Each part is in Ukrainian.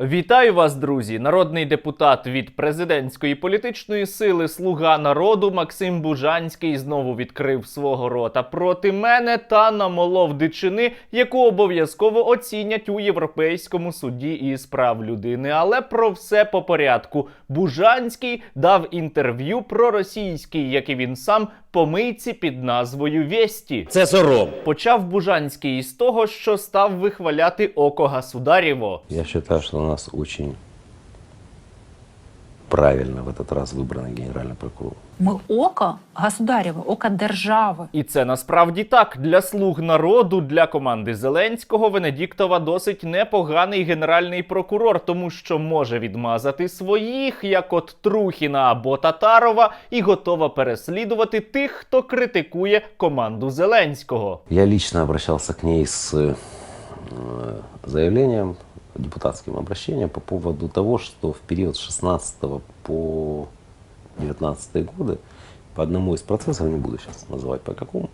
Вітаю вас, друзі! Народний депутат від президентської політичної сили Слуга народу Максим Бужанський знову відкрив свого рота проти мене та намолов дичини, яку обов'язково оцінять у Європейському суді із прав людини. Але про все по порядку. Бужанський дав інтерв'ю про російський, як і він сам, помийці під назвою Вєсті. Це сором. Почав Бужанський із того, що став вихваляти око Гасударєво. Я вважаю, що у нас очень правильно в этот раз выбранный генеральный прокурор. Ми око государєве, око держави. І це насправді так. Для слуг народу, для команди Зеленського Венедіктова досить непоганий генеральний прокурор, тому що може відмазати своїх, як от Трухіна або Татарова, і готова переслідувати тих, хто критикує команду Зеленського. Я лично обращался к ней с э, заявлением, депутатским обращением по поводу того, что в период с 16 по 19 годы по одному из процессов, не буду сейчас называть по какому,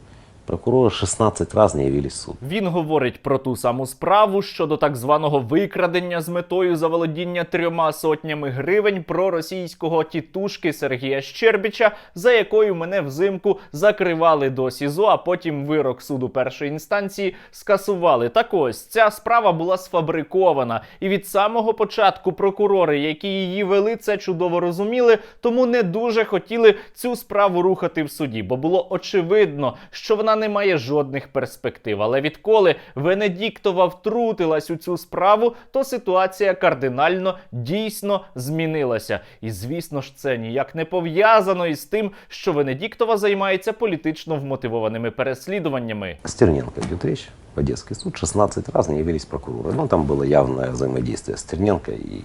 прокуроры 16 раз не явились в суд. Він говорить про ту саму справу щодо так званого викрадення з метою заволодіння трьома сотнями гривень про російського тітушки Сергія Щербіча, за якою мене взимку закривали до СІЗО, а потім вирок суду першої інстанції скасували. Так ось ця справа була сфабрикована, і від самого початку прокурори, які її вели, це чудово розуміли, тому не дуже хотіли цю справу рухати в суді, бо було очевидно, що вона не має жодних перспектив. Але відколи Венедіктова втрутилась у цю справу, то ситуація кардинально дійсно змінилася. І звісно ж, це ніяк не пов'язано із тим, що Венедіктова займається політично вмотивованими переслідуваннями. Стерненко идет речь в Одесский суд. 16 раз не явились прокуроры. Ну, там было явное взаимодействие Стерненко и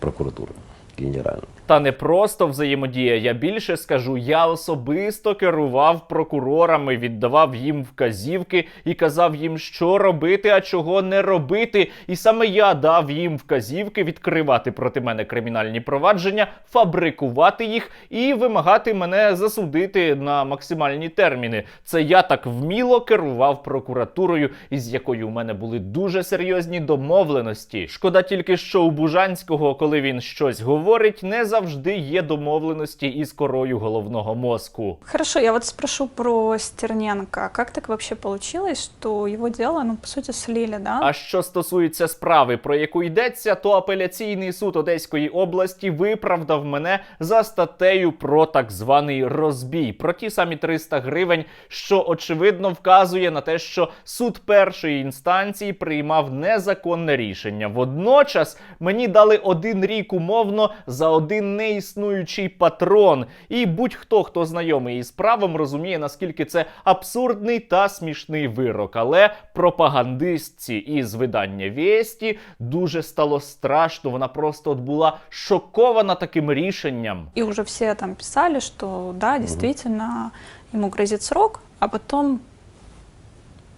прокуратуры генеральной. Та не просто взаємодія. Я більше скажу, я особисто керував прокурорами, віддавав їм вказівки і казав їм, що робити, а чого не робити. І саме я дав їм вказівки відкривати проти мене кримінальні провадження, фабрикувати їх і вимагати мене засудити на максимальні терміни. Це я так вміло керував прокуратурою, із якою у мене були дуже серйозні домовленості. Шкода тільки, що у Бужанського, коли він щось говорить, не завжди є домовленості із корою головного мозку. Хорошо, я вот спрошу про Стерненко. Как так вообще получилось, что его дело, ну, по сути, слили, да? А що стосується справи, про яку йдеться, то апеляційний суд Одеської області виправдав мене за статтею про так званий розбій, про ті самі 300 гривень, що очевидно вказує на те, що суд першої інстанції приймав незаконне рішення. Водночас мені дали один рік умовно за один неіснуючий патрон. І будь-хто, хто знайомий із правом, розуміє, наскільки це абсурдний та смішний вирок. Але пропагандистці із видання Вєсті дуже стало страшно. Вона просто от була шокована таким рішенням. И уже все там писали, что да, действительно, ему грозит срок, а потом,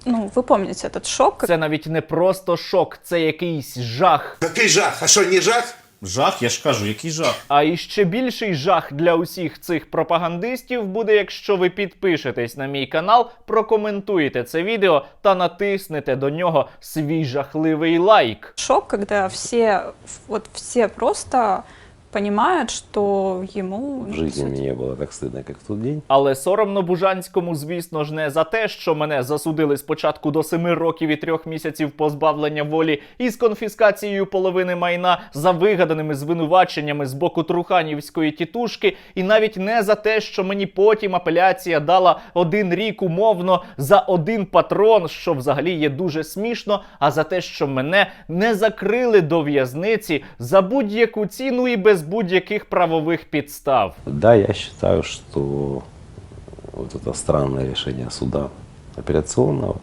ну, вы помните этот шок, Це навіть не просто шок, це якийсь жах. Який жах? А що, не жах? Жах, я ж кажу, який жах. А іще більший жах для усіх цих пропагандистів буде, якщо ви підпишетесь на мій канал, прокоментуєте це відео та натиснете до нього свій жахливий лайк. шок, коли всі, от все просто понимают, что ему... В жизни мне не было так стыдно, как в тот день. Але соромно Бужанському, звісно ж, не за те, що мене засудили спочатку до семи років і трьох місяців позбавлення волі із конфіскацією половини майна за вигаданими звинуваченнями з боку труханівської тітушки, і навіть не за те, що мені потім апеляція дала один рік умовно за один патрон, що взагалі є дуже смішно, а за те, що мене не закрили до в'язниці за будь-яку ціну і без будь-яких правових підстав. Да, я считаю, что вот это странное решение суда апелляционного,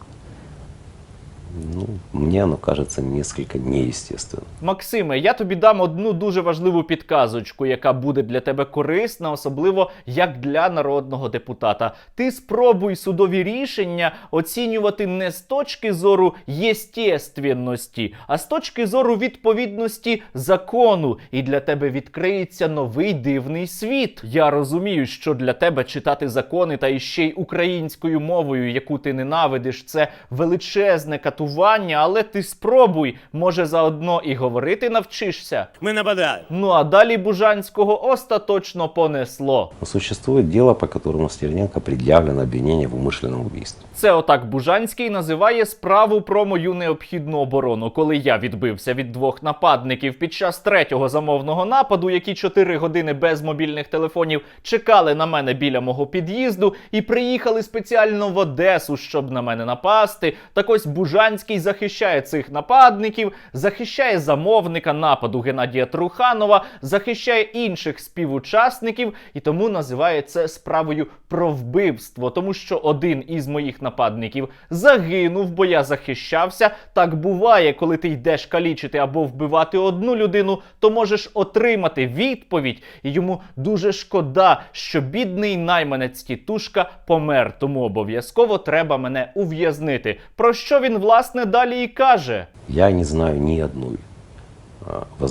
ну, мне оно кажется несколько неестественным. Максиме, я тобі дам одну дуже важливу підказочку, яка буде для тебе корисна, особливо як для народного депутата. Ти спробуй судові рішення оцінювати не з точки зору єстєственності, а з точки зору відповідності закону. І для тебе відкриється новий дивний світ. Я розумію, що для тебе читати закони та іще й українською мовою, яку ти ненавидиш, це величезне катування катування, але ти спробуй, може заодно і говорити навчишся. Мы нападаем. Ну а далі Бужанського остаточно понесло. Но существует дело, по которому Стерненко предъявлено обвинение в умышленном убийстве. Це отак Бужанський називає справу про мою необхідну оборону, коли я відбився від двох нападників під час третього замовного нападу, які чотири години без мобільних телефонів чекали на мене біля мого під'їзду і приїхали спеціально в Одесу, щоб на мене напасти. Так ось Бужанський захищає цих нападників, захищає замовника нападу Геннадія Труханова, захищає інших співучасників і тому називає це справою про вбивство, тому що один із моїх нападників загинув, бо я захищався. Так буває, коли ти йдеш калічити або вбивати одну людину, то можеш отримати відповідь, і йому дуже шкода, що бідний найманець тітушка помер. Тому обов'язково треба мене ув'язнити. Про що він власне далі і каже. Я не знаю ни одной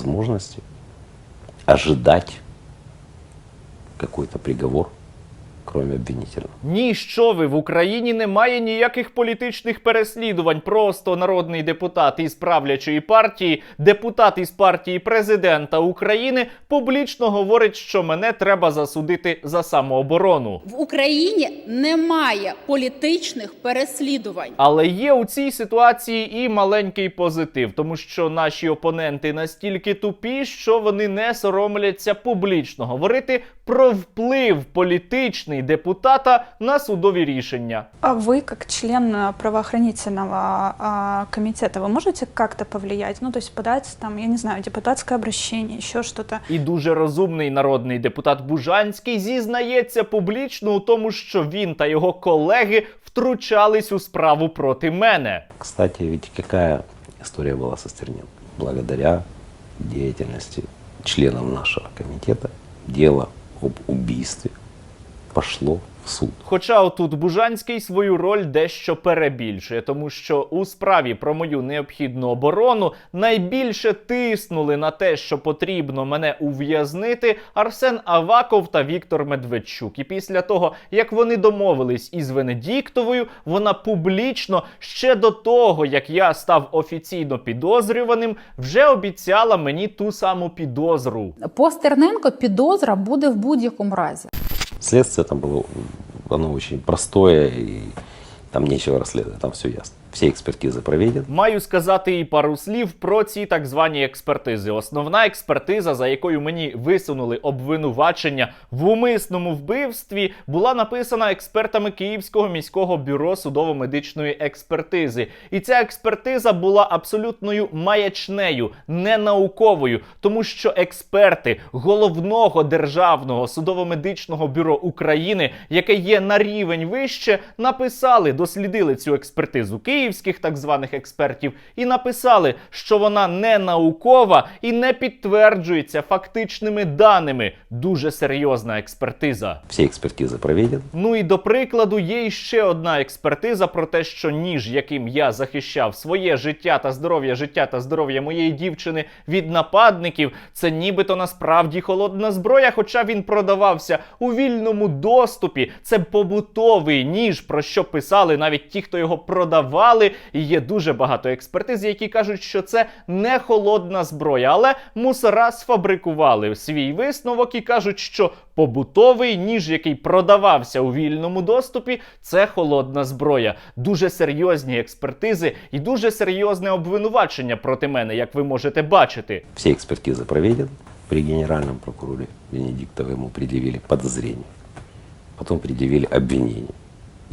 можливості ожидать какой-то приговор, кроме обвинительного. Ні, що ви в Україні немає ніяких політичних переслідувань. Просто народний депутат із правлячої партії, депутат із партії президента України публічно говорить, що мене треба засудити за самооборону. В Україні немає політичних переслідувань. Але є у цій ситуації і маленький позитив, тому що наші опоненти настільки тупі, що вони не соромляться публічно говорити про вплив політичний депутата на судові рішення. А вы, как член а, правоохранительного а, комитета, вы можете как-то повлиять? Ну, то есть подать там, я не знаю, депутатское обращение, еще что-то. І дуже розумний народний депутат Бужанський зізнається публічно у тому, що він та його колеги втручались у справу проти мене. Кстати, ведь какая история была со Стерненко? Благодаря деятельности членов нашего комитета дело об убийстве пошло суд. Хоча отут Бужанський свою роль дещо перебільшує, тому що у справі про мою необхідну оборону найбільше тиснули на те, що потрібно мене ув'язнити Арсен Аваков та Віктор Медведчук. І після того, як вони домовились із Венедіктовою, вона публічно ще до того, як я став офіційно підозрюваним, вже обіцяла мені ту саму підозру. По Стерненко підозра буде в будь-якому разі. Следствие там было, оно очень простое, и там нечего расследовать, там все ясно. Все экспертизы проведены. Маю сказати і пару слів про ці так звані експертизи. Основна експертиза, за якою мені висунули обвинувачення в умисному вбивстві, була написана експертами Київського міського бюро судово-медичної експертизи. І ця експертиза була абсолютною маячнею, ненауковою, тому що експерти головного державного судово-медичного бюро України, яке є на рівень вище, написали, дослідили цю експертизу київських так званих експертів і написали, що вона не наукова і не підтверджується фактичними даними. Дуже серйозна експертиза. Все экспертизы проведены. Ну і до прикладу, є іще одна експертиза про те, що ніж, яким я захищав своє життя та здоров'я, життя та здоров'я моєї дівчини від нападників, це нібито насправді холодна зброя, хоча він продавався у вільному доступі. Це побутовий ніж, про що писали навіть ті, хто його продавали. І є дуже багато експертиз, які кажуть, що це не холодна зброя, але мусора сфабрикували свій висновок і кажуть, що побутовий ніж, який продавався у вільному доступі, це холодна зброя. Дуже серйозні експертизи і дуже серйозне обвинувачення проти мене, як ви можете бачити. Все экспертизы проведены. При генеральном прокуроре Венедиктова ему предъявили подозрение. Потом предъявили обвинение.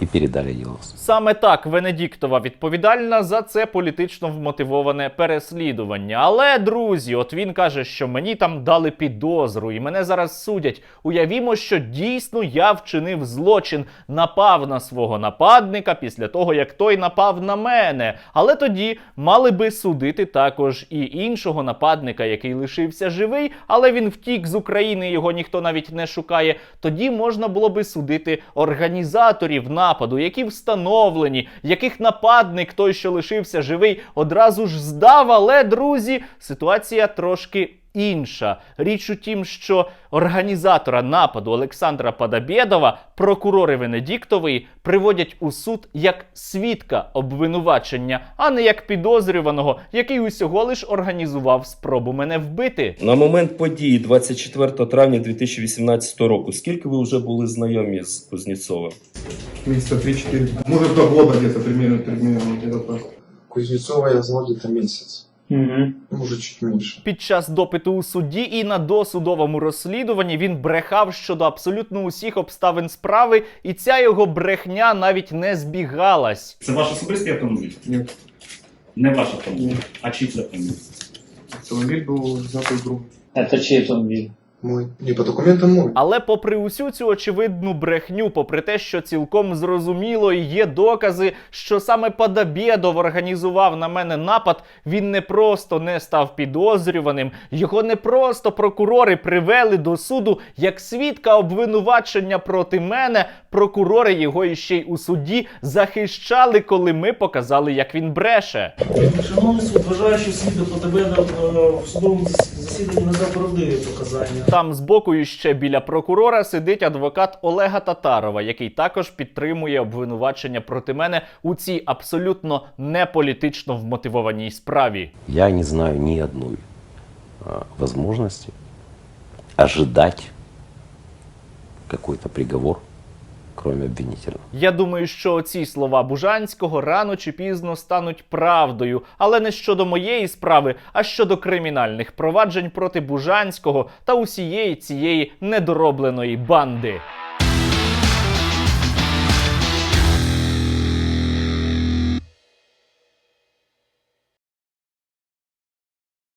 И передали суд. Саме так Венедіктова відповідальна за це політично вмотивоване переслідування. Але друзі, от він каже, що мені там дали підозру, і мене зараз судять. Уявімо, що дійсно я вчинив злочин, напав на свого нападника після того, як той напав на мене. Але тоді мали би судити також і іншого нападника, який лишився живий, але він втік з України, його ніхто навіть не шукає. Тоді можна було би судити організаторів нападу, які встановлені, яких нападник, той, що лишився живий, одразу ж здав. Але, друзі, ситуація трошки. Інша. Річ у тім, що організатора нападу Олександра Падабєдова прокурори Венедіктової приводять у суд як свідка обвинувачення, а не як підозрюваного, який усього лиш організував спробу мене вбити. На момент події 24 травня 2018 року, скільки ви вже були знайомі з Кузнєцовим? Месяца 3-4. Может, до года где-то примерно, примерно где-то я знал где-то месяц. Угу. Может, чуть меньше. Під час допиту у суді і на досудовому розслідуванні він брехав щодо абсолютно усіх обставин справи, і ця його брехня навіть не збігалась. Це ваш особистий автомобіль? Нет. Не ваш автомобіль. А чий це автомобіль? Автомобиль был взятый друг. Это чей автомобиль? Мой. Не, по документам мой. Але попри усю цю очевидну брехню, попри те, що цілком зрозуміло і є докази, що саме Падабєдов організував на мене напад, він не просто не став підозрюваним, його не просто прокурори привели до суду як свідка обвинувачення проти мене. Прокурори його іще й у суді захищали, коли ми показали, як він бреше. Шановний суд, вважаю, що свідок по тебе в судовому засіданні не дав правдиві показання. Там збоку ще біля прокурора сидить адвокат Олега Татарова, який також підтримує обвинувачення проти мене у цій абсолютно неполітично вмотивованій справі. Я не знаю ні одної можливості ожидать какой-то приговор, кроме обвинителя. Я думаю, що ці слова Бужанського рано чи пізно стануть правдою, але не щодо моєї справи, а щодо кримінальних проваджень проти Бужанського та усієї цієї недоробленої банди.